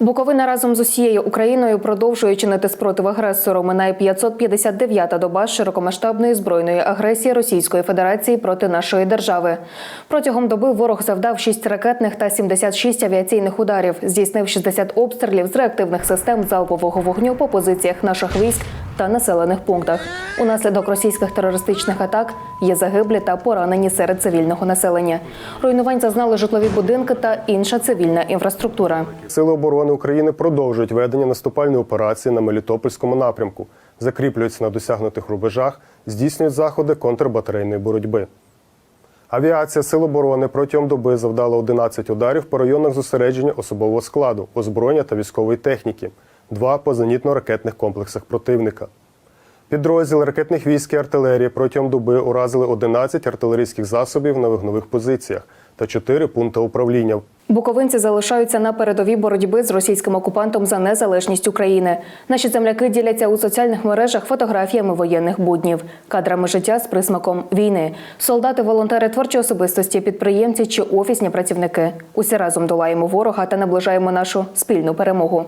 Буковина разом з усією Україною продовжує чинити спротив агресору. Минає 559-та доба широкомасштабної збройної агресії Російської Федерації проти нашої держави. Протягом доби ворог завдав 6 ракетних та 76 авіаційних ударів, здійснив 60 обстрілів з реактивних систем залпового вогню по позиціях наших військ та населених пунктах. Унаслідок російських терористичних атак є загиблі та поранені серед цивільного населення. Руйнувань зазнали житлові будинки та інша цивільна інфраструктура. Сили оборони України продовжують ведення наступальної операції на Мелітопольському напрямку, закріплюються на досягнутих рубежах, здійснюють заходи контрбатарейної боротьби. Авіація Сил оборони протягом доби завдала 11 ударів по районах зосередження особового складу, озброєння та військової техніки, два по зенітно-ракетних комплексах противника. Підрозділи ракетних військ і артилерії протягом доби уразили 11 артилерійських засобів на вогнових позиціях та 4 пункти управління. Буковинці залишаються на передовій боротьби з російським окупантом за незалежність України. Наші земляки діляться у соціальних мережах фотографіями воєнних буднів, кадрами життя з присмаком війни. Солдати, волонтери, творчі особистості, підприємці чи офісні працівники. Усі разом долаємо ворога та наближаємо нашу спільну перемогу.